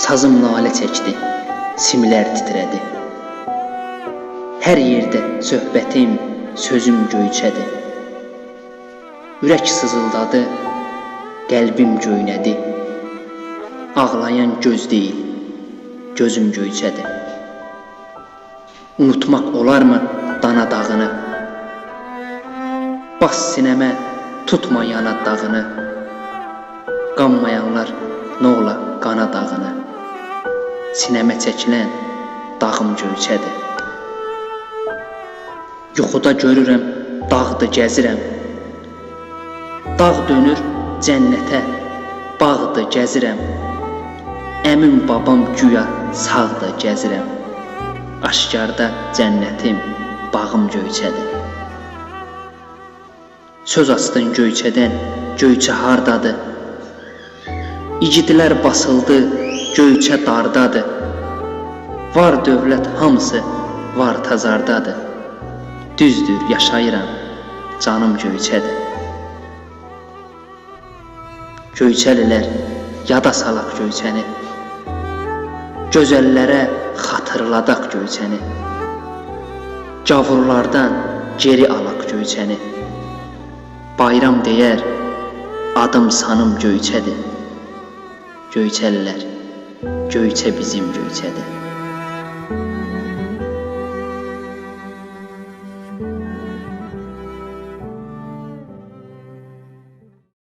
Sazım nalə çəkdi, simlər titrədi. Hər yerdə söhbətim, sözüm göyçədi. Ürək sızıldadı, qəlbim göynədi. Ağlayan göz deyil, gözüm göyçədi. Unutmaq olarmı dana dağını? Bas sinəmə, tutma yana dağını. Qanmayanlar nə ola qana dağını. Sinəmə çəkilən dağım göyçədir. Yuxuda görürəm, dağdı gəzirəm. Dağ dönür cənnətə, bağdı gəzirəm. Əmim babam güya sağdı gəzirəm. Aşkarda cənnətim, bağım göyçədir. Söz astın göyçədən, göyçə hardadır? İgidlər basıldı, göyçə dardadır. Var dövlət hamısı var tazardadır. Düzdür, yaşayıram, canım göyçədir. Göyçəlilər, yada salaq göyçəni. Gözəllərə xatırladaq göyçəni. Gavurlardan geri alaq göyçəni. Bayram deyər, adım sanım göyçədir. Göyçəlilər, göyçə bizim göyçədir.